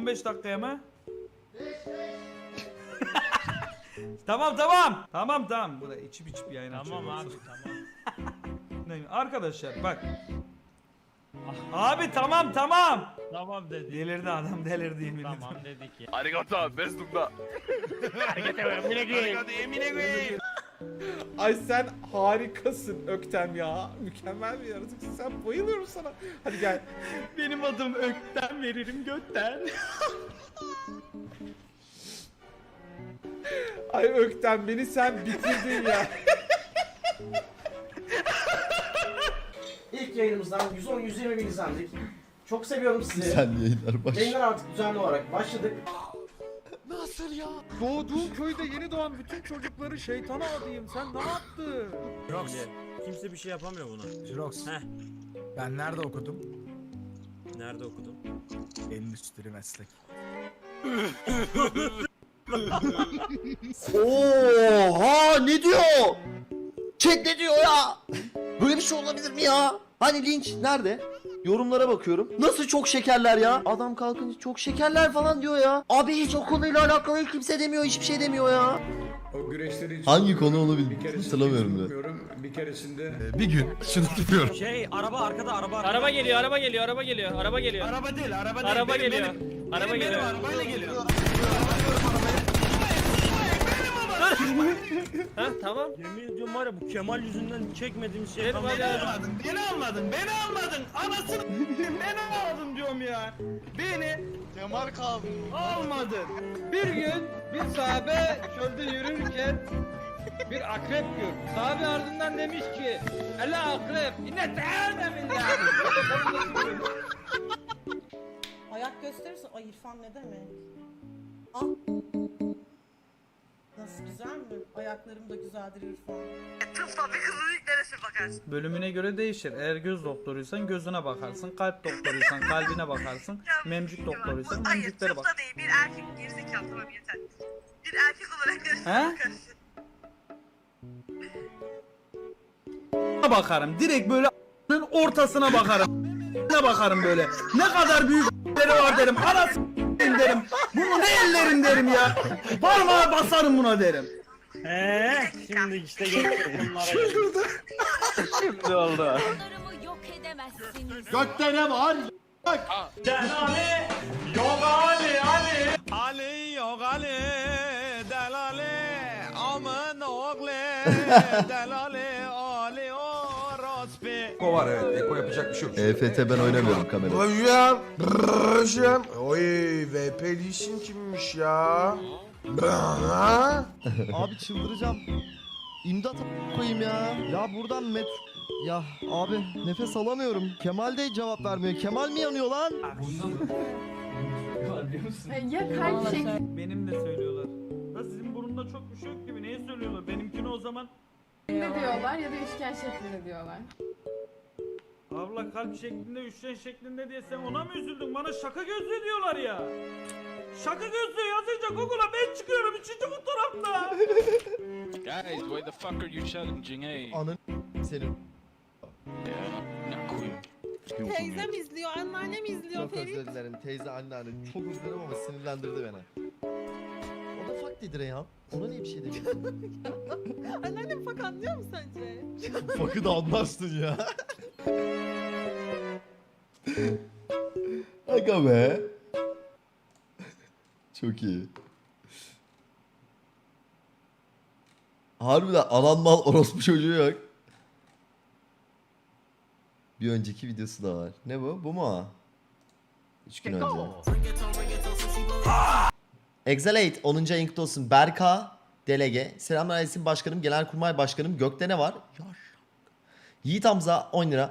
15 dakikaya mı? tamam tamam. Tamam tamam. Bu da içip içip yayın Tamam açıyor. abi tamam. Ne- Arkadaşlar bak. Abi tamam tamam. Tamam dedi. Delirdi adam delirdi yemin ederim. Tamam dedik ya. Arigato, bezdumda. Ay sen harikasın Öktem ya. Mükemmel bir yaratıksın sen. Bayılıyorum sana. Hadi gel. Benim adım Ökten veririm götten. Ay Öktem beni sen bitirdin ya. İlk yayınımızdan 110-120 bin izlendik. Çok seviyorum sizi. Sen yayınlar baş. Yayınlar artık düzenli olarak başladık. Doğduğun köyde yeni doğan bütün çocukları şeytana adayım. Sen ne yaptın? Jirox, Kimse bir şey yapamıyor buna. Jirox. Heh. Ben nerede okudum? Nerede okudun? Endüstri meslek. Oha ne diyor? Chat ne diyor ya? Böyle bir şey olabilir mi ya? Hani linç nerede? Yorumlara bakıyorum. Nasıl çok şekerler ya? Adam kalkınca çok şekerler falan diyor ya. Abi hiç o konuyla alakalı kimse demiyor, hiçbir şey demiyor ya. O güreşleri hiç Hangi konu onu bil- bir keresinde hatırlamıyorum bile. unutmuyorum. Bir keresinde Bir gün şunu tutuyorum. Şey araba arkada araba arkada. Araba geliyor, araba geliyor, araba geliyor, araba geliyor. Araba değil araba değil. Araba benim, geliyor. Benim, Araba benim, geliyor. Benim arabayla geliyor. Ha tamam. Yemin ediyorum var ya bu Kemal yüzünden çekmediğimiz şey. Benim Beni almadın, beni almadın, beni almadın. Anasını beni almadın diyorum ya. Beni Kemal kaldı. almadın. Bir gün bir sahabe çölde yürürken bir akrep gördü. Sahabe ardından demiş ki Ela akrep inne teâne minna. Ayak gösterirsin. Ay İrfan ne demek? Ah. Ayaklarım da güzeldir İrfan. Bölümüne göre değişir. Eğer göz doktoruysan gözüne bakarsın. Kalp doktoruysan kalbine bakarsın. Memcük doktoruysan memcüklere bak. değil. Bir erkek gerizekalı tamam yeter. Bir erkek olarak He? bakarım. Direkt böyle a**ın ortasına bakarım. Ne bakarım böyle. Ne kadar büyük a**leri var derim. Anasını derim. Bunu ne ellerim derim ya. Parmağa basarım buna derim. He, şimdi işte geçtik bunlara. geldik. Şimdi oldu. Onlarımı yok edemezsiniz. Gökte ne var? Delali yok Ali Ali. Ali yok Ali. Delali amın oğlu. Delali Ali. Eko var evet. Eko yapacak bir şey yok. EFT ben oynamıyorum kamera. Hocam. Hocam. Oy VP Lee'sin kimmiş ya? Bana. Abi çıldıracağım. İmdat a- koyayım ya. Ya buradan met... Ya abi nefes alamıyorum. Kemal de cevap vermiyor. Kemal mi yanıyor lan? Ya kalp şey. Benim de söylüyorlar. Da sizin burunda çok bir şey yok gibi. Neye söylüyorlar? Benimkini o zaman Ne diyorlar ya da üçgen şeklinde diyorlar. Abla kalp şeklinde, üçgen şeklinde diye sen ona mı üzüldün? Bana şaka gözlüğü diyorlar ya. Şaka gözlüğü yazınca Google'a ben çıkıyorum üçüncü fotoğrafta. Guys, why the fuck are you challenging eh? Anın senin. Teyzem izliyor, anneannem izliyor Çok özür dilerim teyze anneanne. Çok dilerim ama sinirlendirdi beni. Da fuck dedi Reyhan. Ona niye bir şey demiyorsun? Anneannem fak anlıyor mu sence? Fuck'ı da anlarsın ya. Aga be. Çok iyi. Harbiden alan mal orospu çocuğu yok. Bir önceki videosu da var. Ne bu? Bu mu? 3 gün önce. Exalate 10. ayın kutlu olsun. Berka Delege. Selamünaleyküm başkanım. Genelkurmay başkanım. Gökte ne var? Yaş. Yiğit Hamza 10 lira.